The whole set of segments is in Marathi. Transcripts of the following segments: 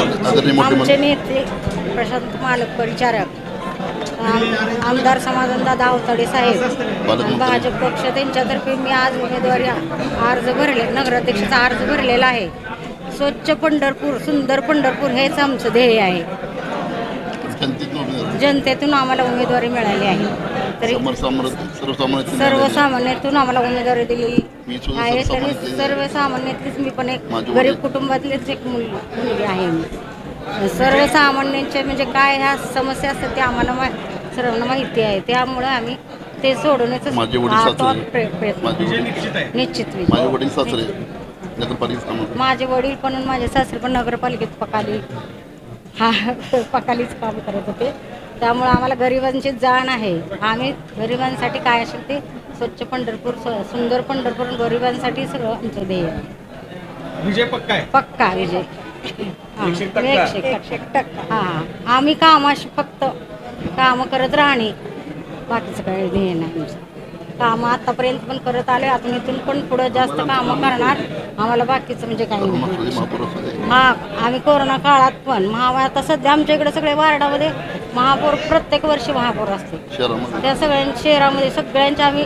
आदर- आदरणीय मोठे आमचे नेते प्रशांत मालक परिचारक आम- आमदार समाधानदादा अवताडे साहेब. भाजप पक्ष त्यांच्यातर्फे मी आज उमेदवारी अर्ज भरले नगराध्यक्षाचा अर्ज भरलेला आहे. स्वच्छ पंढरपूर सुंदर पंढरपूर हेच आमचं ध्येय आहे. जनतेतून आम्हाला उमेदवारी मिळाली आहे. तरी समर समर सर्वसामान्य सर्वसामान्यातून आम्हाला उमेदवारी दिलेली मी सुद्धा आहे तरी सर्वसामान्यातली- सर्वसामान्यातलीच मी पण एक माझी गरीब कुटुंबातलीच एक मुल मुलगी आहे मी. सर्वसामान्यांचे म्हणजे काय ह्या समस्या असतात ते आम्हाला मा सर्वांना माहिती आहे. त्यामुळे आम्ही ते सोडवण्याचा माझे वडील हा सासरे. प्रयत्न माझे वडील. निश्चित माझे. वडील सासरे. नगरपालिका कामात माझे वडील पण आणि माझे सासरे पण नगरपालिकेत पकाली. हा पकालीच काम करत होते. त्यामुळे आम्हाला गरिबांची जाण आहे. आम्ही गरिबांसाठी काय असेल ते स्वच्छ पंढरपूर स- सुंदर पंढरपूर गरिबांसाठी सगळं आमचं ध्येय आहे. विजय पक्का आहे? पक्का विजय. हा, एकशे एक टक्का. एकशे एक टक्का. एक टक्का हा आम्ही कामाशी फक्त कामं करत राहणे बाकीचं काही ध्येय नाही आमचं. कामं आतापर्यंत पण करत आले अजून इथून पण पुढं जास्त कामं करणार आम्हाला बाकीचं म्हणजे काही नाही. हा आम्ही कोरोना काळात पण महा आता सध्या आमच्या इकडे सगळे वार्डामध्ये महापौर प्रत्येक वर्षी महापौर असते. शहरामध्ये. त्या सगळ्या शहरामध्ये सगळ्यांची आम्ही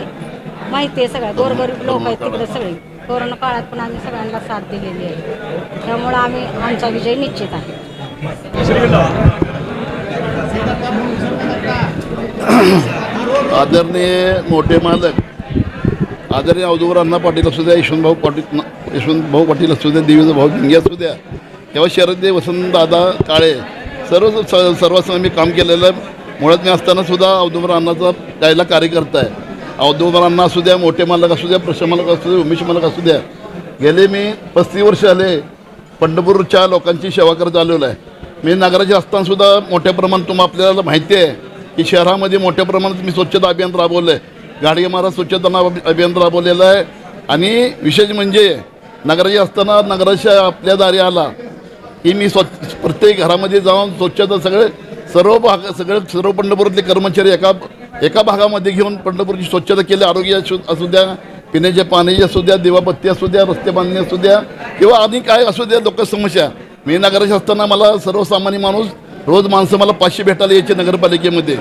माहिती आहे सगळ्या. गोरगरीब लोक आहेत तिकडे सगळे. कोरोना काळात पण आम्ही सगळ्यांना साथ दिलेली आहे. त्यामुळं आम्ही आमचा विजय निश्चित आहे. आदरणीय मोठे मालक आदरणीय अवधूवर अण्णा पाटील असू द्या यशवंतभाऊ पाटील यशवंतभाऊ पाटील असू द्या देवेंद्र भाऊ भिंगे असू द्या किंवा शरदे वसंतदादा काळे सर्व स- सर्वांसंग मी काम केलेलं आहे. मुळात मी असतानासुद्धा औदुंबर अण्णाचा त्याला कार्यकर्ता आहे. औदुंबर अण्णा असू द्या मोठे मालक असू द्या प्रश्न मालक असू द्या उमेश मालक असू द्या. गेले मी पस्तीस वर्ष आले. पंढरपूरच्या लोकांची सेवा करत आलेलो आहे. मी नगराचे असतानासुद्धा मोठ्या प्रमाणात तुम्हाला आपल्याला माहिती आहे की शहरामध्ये मोठ्या प्रमाणात मी स्वच्छता अभियान राबवलं आहे गाडगे महाराज स्वच्छता अभियान राबवलेलं आहे. आणि विशेष म्हणजे नगराचे असताना नगराच्या आपल्या दारी आला. की मी स्वच्छ प्रत्येक घरामध्ये जाऊन स्वच्छता सगळे सर्व भाग सगळे सर्व पंढरपुरातले कर्मचारी एका एका भागामध्ये घेऊन पंढरपूरची स्वच्छता केली. आरोग्य असू असू द्या पिण्याचे पाणी असू द्या दिवाबत्ती असू द्या रस्ते बांधणी असू द्या किंवा आणि काय असू द्या लोक समस्या. मी नगराचे असताना मला सर्वसामान्य माणूस रोज माणसं मला पाचशे भेटायला यायचे नगरपालिकेमध्ये.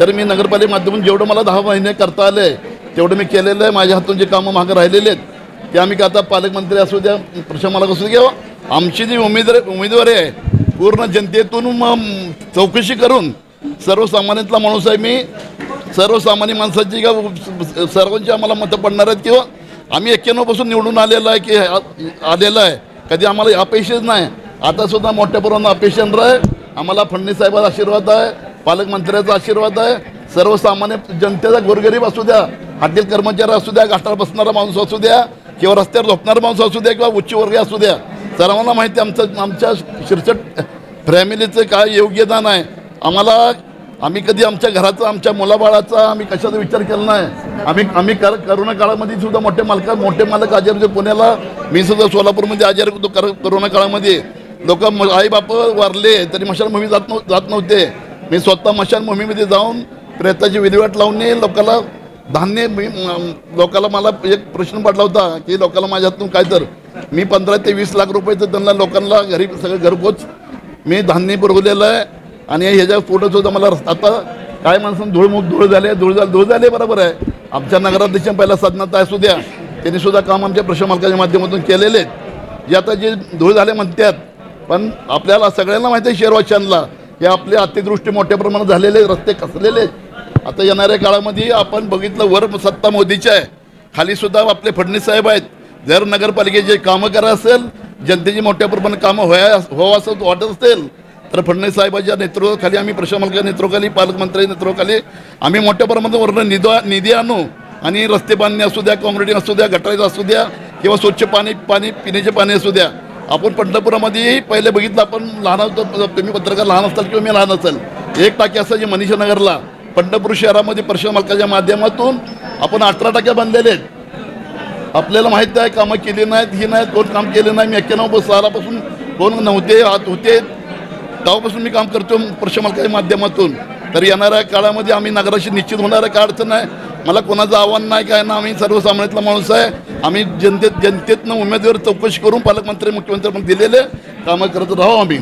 तर मी नगरपालिके माध्यमातून जेवढं मला दहा महिने करता आलं आहे तेवढं मी केलेलं आहे. माझ्या हातून जे कामं मागं राहिलेले आहेत ते आम्ही का आता पालकमंत्री असू द्या प्रशासन मला असू द्या आमची जी उमेदवार उमेदवारी आहे पूर्ण जनतेतून मग चौकशी करून सर्वसामान्यातला माणूस आहे मी. सर्वसामान्य माणसाची का सर्वांची आम्हाला मतं पडणार आहेत किंवा आम्ही एक्क्याण्णवपासून निवडून आलेलो आहे की आलेलं आहे. कधी आम्हाला अपेक्षाच नाही. आता सुद्धा मोठ्या प्रमाणात अपेक्षा आहे आम्हाला फडणवीस साहेबाचा आशीर्वाद आहे पालकमंत्र्याचा आशीर्वाद आहे. सर्वसामान्य जनतेचा गोरगरीब असू द्या हॉटेल कर्मचारी असू द्या गाठावर बसणारा माणूस असू द्या किंवा रस्त्यावर झोपणारा माणूस असू द्या किंवा उच्चवर्गीय असू द्या. सर्वांना माहिती आहे आमचं आमच्या शिरसट फॅमिलीचं काय योग्यता आहे आम्हाला आम्ही कधी आमच्या घराचं आमच्या मुलाबाळाचा आम्ही कशाचा विचार केला नाही. आम्ही आम्ही कर करोना काळामध्ये सुद्धा मोठे मालक मोठे मालक आजार होते पुण्याला. मी सुद्धा सोलापूरमध्ये आजार होतो कर करोना काळामध्ये. लोक आईबाप वारले तरी मशानभूमी जात नव्ह जात नव्हते. मी स्वतः मशानभूमीमध्ये जाऊन प्रेताची विल्हेवाट लावणे लोकांना धान्य मी- लोकाला मला एक प्रश्न पडला होता की लोकाला माझ्यातून काय तर मी पंधरा ते वीस लाख रुपयाचं त्यांना लोकांना घरी सगळं घरपोच मी धान्य पुरवलेलं आहे. आणि ह्याच्या पुढं सुद्धा मला आता काय माणसं धूळमुख धूळ झाले धूळ झाले धूळ झाले बरोबर आहे. आमच्या नगराध्यक्ष पहिला साधनात आहे द्या त्यांनी सुद्धा काम आमच्या प्रश्नमालकाच्या माध्यमातून केलेले आहेत. जे आता जे धूळ झाले म्हणतात पण आपल्याला सगळ्यांना माहिती आहे शेरवाशांना हे आपले अतिदृष्टी मोठ्या प्रमाणात झालेले रस्ते कसलेले आहेत. आता येणाऱ्या काळामध्ये आपण बघितलं वर सत्ता मोदीची आहे. खाली सुद्धा आपले फडणवीस साहेब आहेत. जर नगरपालिकेचे कामं करा असेल जनतेची मोठ्या प्रमाणात कामं व्हाय व्हावं असं वाटत असेल तर फडणवीस साहेबांच्या नेतृत्वाखाली आम्ही प्रशासनाच्या नेतृत्वाखाली पालकमंत्री नेतृत्वाखाली आम्ही मोठ्या प्रमाणात वरून निधी निधी आणू. आणि रस्ते बांधणे असू द्या काँक्रिटिंग असू द्या गटारीचं असू द्या किंवा स्वच्छ पाणी पाणी पिण्याचे पाणी असू द्या. आपण पंढरपुरामध्ये पहिले बघितलं आपण लहान होतो तुम्ही पत्रकार लहान असाल किंवा मी लहान असेल. एक टाकी असायची मनीषा नगरला पंढरपूर शहरामध्ये परिषद मालकाच्या माध्यमातून आपण अठरा टक्के बांधलेले आहेत. आपल्याला माहीत आहे कामं केली नाहीत ही नाहीत कोण काम केले नाही मी एक्क्याण्णव सालापासून कोण नव्हते आत होते तेव्हापासून मी काम करतो प्रशासनाच्या माध्यमातून. तर येणाऱ्या काळामध्ये आम्ही नगराशी निश्चित होणार आहे काय अडचण नाही. मला कोणाचं आव्हान नाही काय ना आम्ही सर्वसामान्यातला माणूस आहे. आम्ही जनतेत जनतेतनं उमेदवार चौकशी करून पालकमंत्री मुख्यमंत्री पण दिलेले. कामं करत राहू आम्ही.